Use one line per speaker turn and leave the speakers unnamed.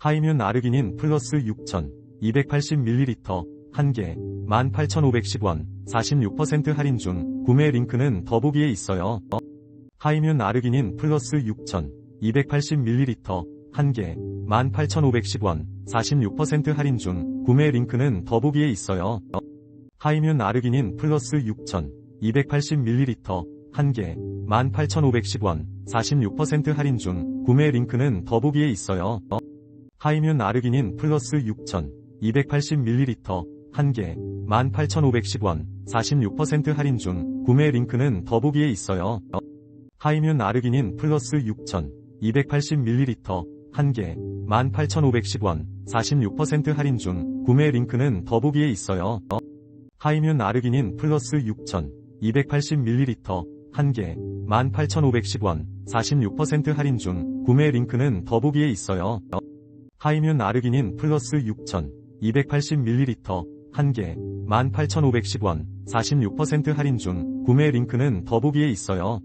하이뮨 아르기닌 플러스 6,000, 280ml, 1개, 18,510원, 46% 할인 중, 구매 링크는 더보기에 있어요. 하이뮨 아르기닌 플러스 6,000, 280ml, 1개, 18,510원, 46% 할인 중, 구매 링크는 더보기에 있어요. 하이뮨 아르기닌 플러스 6,000, 280ml, 1개, 18,510원, 46% 할인 중, 구매 링크는 더보기에 있어요. 하이뮨 아르기닌 플러스 6,000, 280ml, 1개, 18,510원, 46% 할인 중, 구매 링크는 더보기에 있어요. 하이뮨 아르기닌 플러스 6,000, 280ml, 1개, 18,510원, 46% 할인 중, 구매 링크는 더보기에 있어요. 하이뮨 아르기닌 플러스 6,000, 280ml, 1개, 18,510원, 46% 할인 중, 구매 링크는 더보기에 있어요. 하이뮨 아르기닌 플러스 6,000, 280ml, 1개, 18,510원, 46% 할인 중, 구매 링크는 더보기에 있어요.